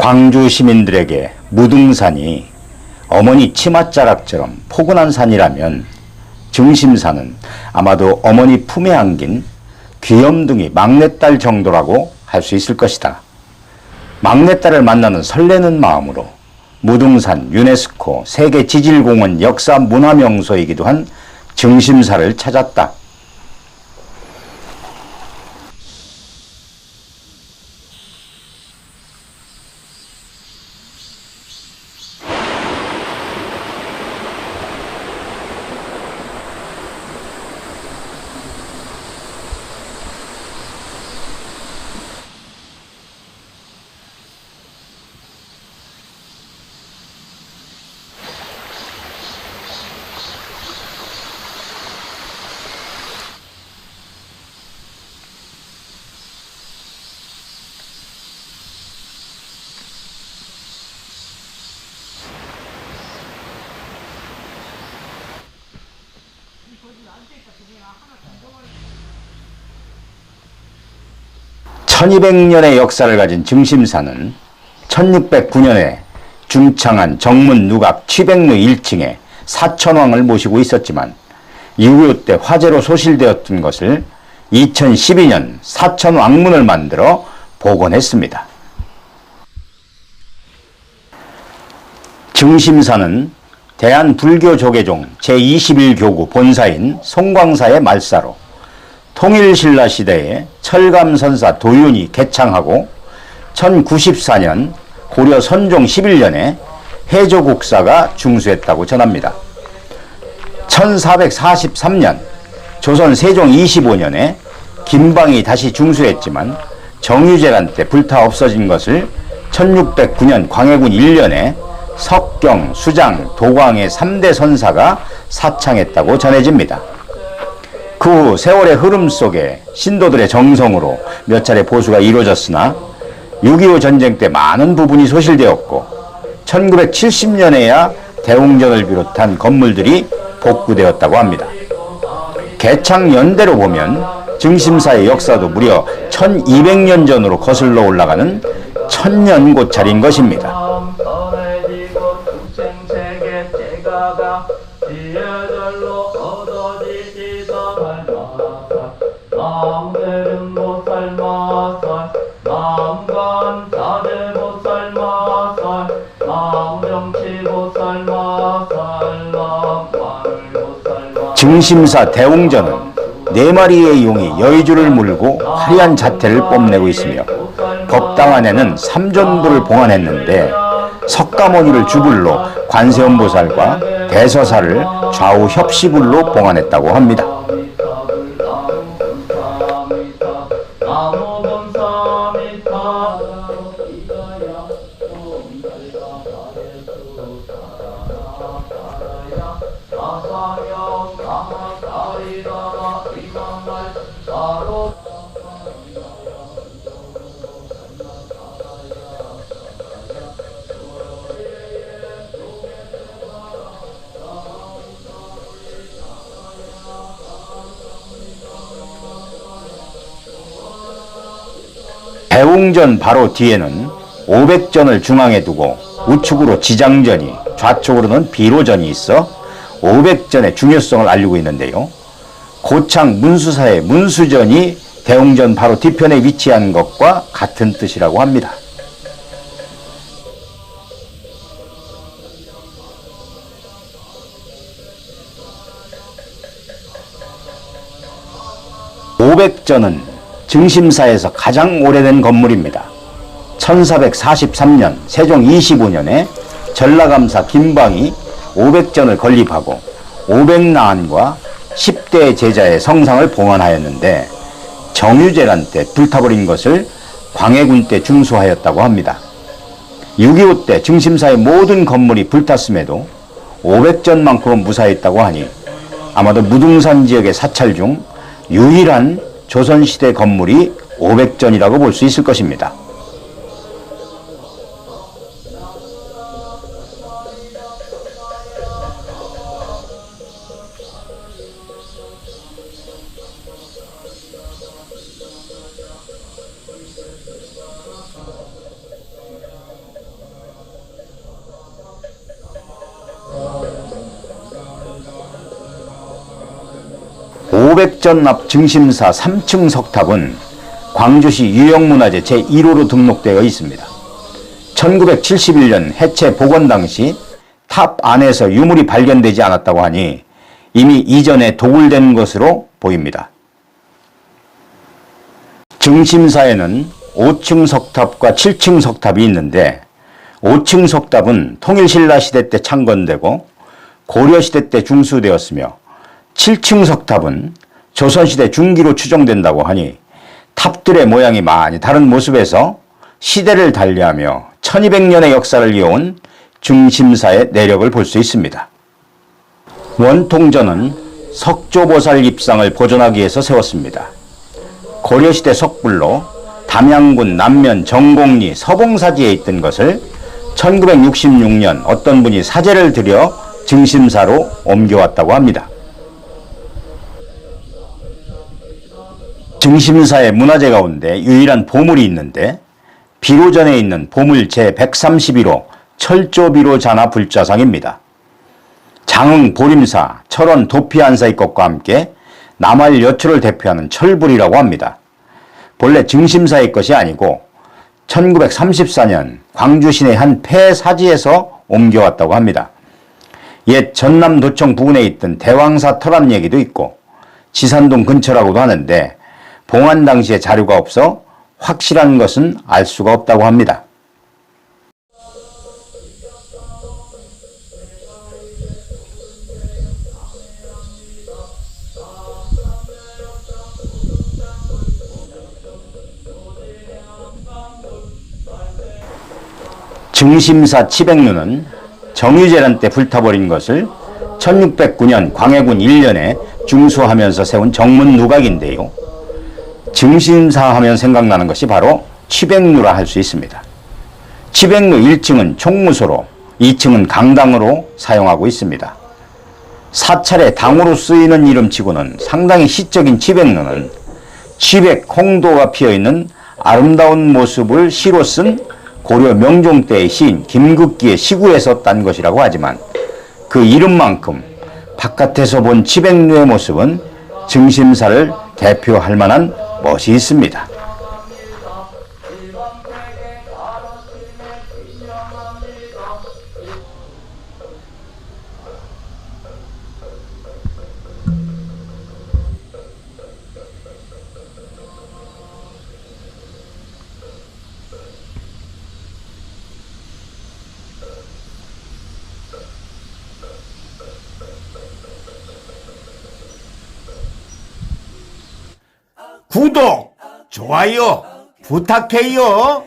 광주 시민들에게 무등산이 어머니 치맛자락처럼 포근한 산이라면 증심산은 아마도 어머니 품에 안긴 귀염둥이 막내딸 정도라고 할 수 있을 것이다. 막내딸을 만나는 설레는 마음으로 무등산 유네스코 세계 지질공원 역사 문화명소이기도 한 증심사를 찾았다. (1200년의) 역사를 가진 증심사는 (1609년에) 중창한 정문 누각 취백루 1층에 사천왕을 모시고 있었지만 (6.25) 때 화재로 소실되었던 것을 (2012년) 사천왕문을 만들어 복원했습니다. 증심사는 대한불교조계종 제21교구 본사인 송광사의 말사로 통일신라 시대에 철감선사 도윤이 개창하고 1094년 고려 선종 11년에 해조국사가 중수했다고 전합니다. 1443년 조선 세종 25년에 김방이 다시 중수했지만 정유재란 때 불타 없어진 것을 1609년 광해군 1년에 석경, 수장, 도광의 3대 선사가 사창했다고 전해집니다. 그 후 세월의 흐름 속에 신도들의 정성으로 몇 차례 보수가 이루어졌으나 6.25 전쟁 때 많은 부분이 소실되었고 1970년에야 대웅전을 비롯한 건물들이 복구되었다고 합니다. 개창 연대로 보면 증심사의 역사도 무려 1200년 전으로 거슬러 올라가는 천년 고찰인 것입니다. 검해지고 생세계 제가가 지혜절로 얻어지 증심사 대웅전은 네 마리의 용이 여의주를 물고 화려한 자태를 뽐내고 있으며 법당 안에는 삼전부를 봉안했는데 석가모니를 주불로 관세음보살과 대서사를 좌우 협시불로 봉안했다고 합니다. 대웅전 바로 뒤에는 500전을 중앙에 두고 우측으로 지장전이 좌측으로는 비로전이 있어 500전의 중요성을 알리고 있는데요. 고창 문수사의 문수전이 대웅전 바로 뒤편에 위치한 것과 같은 뜻이라고 합니다. (500전은) 증심사에서 가장 오래된 건물입니다. 1443년 세종 25년에 전라감사 김방이 500전을 건립하고 500나안과 10대 제자의 성상을 봉헌하였는데 정유재란 때 불타버린 것을 광해군 때 중수하였다고 합니다. 6.25 때 증심사의 모든 건물이 불탔음에도 500전만큼은 무사했다고 하니 아마도 무등산 지역의 사찰 중 유일한 조선시대 건물이 500전이라고 볼 수 있을 것입니다. 500전 앞 증심사 3층 석탑은 광주시 유형문화재 제1호로 등록되어 있습니다. 1971년 해체 복원 당시 탑 안에서 유물이 발견되지 않았다고 하니 이미 이전에 도굴된 것으로 보입니다. 증심사에는 5층 석탑과 7층 석탑이 있는데 5층 석탑은 통일신라 시대 때 창건되고 고려시대 때 중수되었으며 7층 석탑은 조선시대 중기로 추정된다고 하니 탑들의 모양이 많이 다른 모습에서 시대를 달리하며 1200년의 역사를 이어온 중심사의 내력을 볼 수 있습니다. 원통전은 석조보살 입상을 보존하기 위해서 세웠습니다. 고려시대 석불로 담양군 남면 정곡리 서봉사지에 있던 것을 1966년 어떤 분이 사제를 들여 증심사로 옮겨왔다고 합니다. 증심사의 문화재 가운데 유일한 보물이 있는데 비로전에 있는 보물 제131호 철조비로 잔화 불자상입니다. 장흥 보림사, 철원 도피안사의 것과 함께 남할 여초를 대표하는 철불이라고 합니다. 본래 증심사의 것이 아니고 1934년 광주 시내 한 폐사지에서 옮겨왔다고 합니다. 옛 전남도청 부근에 있던 대왕사 터란 얘기도 있고 지산동 근처라고도 하는데 봉안 당시에 자료가 없어 확실한 것은 알 수가 없다고 합니다. 증심사 치백루는 정유재란 때 불타버린 것을 1609년 광해군 1년에 중수하면서 세운 정문 누각인데요. 증심사 하면 생각나는 것이 바로 치백루라 할 수 있습니다. 치백루 1층은 총무소로 2층은 강당으로 사용하고 있습니다. 사찰의 당으로 쓰이는 이름치고는 상당히 시적인 치백루는 치백 홍도가 피어있는 아름다운 모습을 시로 쓴 고려 명종 때의 시인 김극기의 시구에서 딴 것이라고 하지만 그 이름만큼 바깥에서 본 치백루의 모습은 증심사를 대표할 만한 멋이 있습니다. 구독, 좋아요 부탁해요.